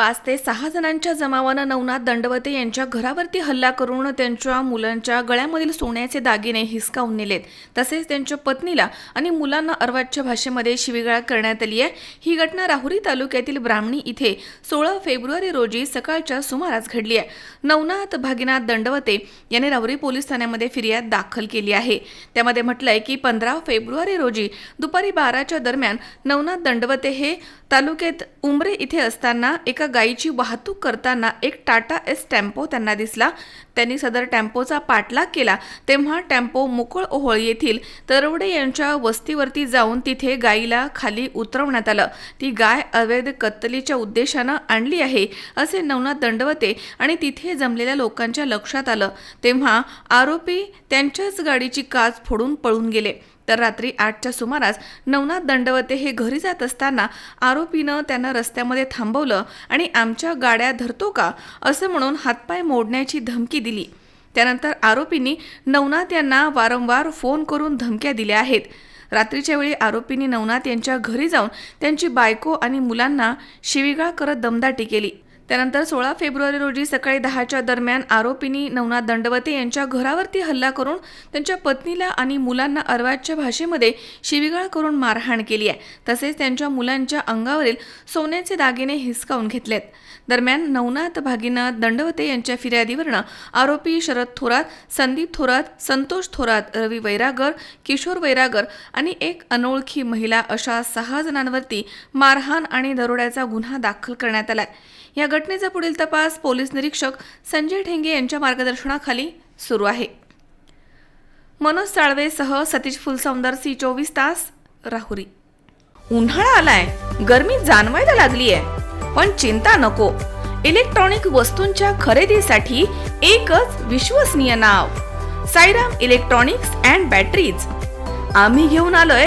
पाच ते सहा जणांच्या जमावानं नवनाथ दंडवते यांच्या घरावरती हल्ला करून त्यांच्या मुलांच्या गळ्यामधील सोन्याचे दागिने हिसकावून नेलेत. तसेच त्यांच्या पत्नीला आणि मुलांना अर्वाच्य भाषेमध्ये शिवीगाळ करण्यात आली आहे ही घटना राहुरी तालुक्यातील ब्राह्मणी इथे सोळा फेब्रुवारी रोजी सकाळच्या सुमारास घडली आहे नवनाथ भागीनाथ दंडवते यांनी राहुरी पोलीस ठाण्यामध्ये फिर्याद दाखल केली आहे. त्यामध्ये म्हटलंय की पंधरा फेब्रुवारी रोजी दुपारी बाराच्या दरम्यान नवनाथ दंडवते हे तालुक्यात उमरे इथे असताना एका गायीची वाहतूक करताना एक टाटा एस टेम्पो त्यांना दिसला. त्यांनी सदर टेम्पोचा पाठलाग केला. तेव्हा टेम्पो मुकुळ ओहोळ येथील तरवडे यांच्या वस्तीवरती जाऊन तिथे गायीला खाली उतरवण्यात आलं. ती गाय अवैध कत्तलीच्या उद्देशानं आणली आहे असे नवनाथ दंडवते आणि तिथे जमलेल्या लोकांच्या लक्षात आलं. तेव्हा आरोपी त्यांच्याच गाडीची काच फोडून पळून गेले. तर रात्री आठच्या सुमारास नवनाथ दंडवते हे घरी जात असताना आरोपीनं त्यांना रस्त्यामध्ये थांबवलं आणि आमच्या गाड्या धरतो का असं म्हणून हातपाय मोडण्याची धमकी दिली. त्यानंतर आरोपींनी नवनाथ यांना वारंवार फोन करून धमक्या दिल्या आहेत. रात्रीच्या वेळी आरोपींनी नवनाथ यांच्या घरी जाऊन त्यांची बायको आणि मुलांना शिवीगाळ करत दमदाटी केली. त्यानंतर सोळा फेब्रुवारी रोजी सकाळी दहाच्या दरम्यान आरोपींनी नवनाथ दंडवते यांच्या घरावरती हल्ला करून त्यांच्या पत्नीला आणि मुलांना अर्वाच्य भाषेमध्ये शिवीगाळ करून मारहाण केली आहे. तसेच त्यांच्या मुलांच्या अंगावरील सोन्याचे दागिने हिसकावून घेतलेत. दरम्यान नवनाथ भागीनाथ दंडवते यांच्या फिर्यादीवरनं आरोपी शरद थोरात संदीप थोरात संतोष थोरात रवी वैरागर किशोर वैरागर आणि एक अनोळखी महिला अशा सहा जणांवरती मारहाण आणि दरोड्याचा गुन्हा दाखल करण्यात आलाय. या घटनेचा पुढील तपास पोलीस निरीक्षक संजय ठेंगे यांच्या मार्गदर्शनाखाली सुरू आहे. मनोज साळवेसह सतीश फुलसौंदर सी चोवीस तास राहुरी. उन्हाळा आलाय गर्मी जाणवायला लागली आहे पण चिंता नको. इलेक्ट्रॉनिक वस्तूंच्या खरेदीसाठी एकच विश्वसनीय नाव साईराम इलेक्ट्रॉनिक्स अँड बॅटरीज. आम्ही घेऊन आलोय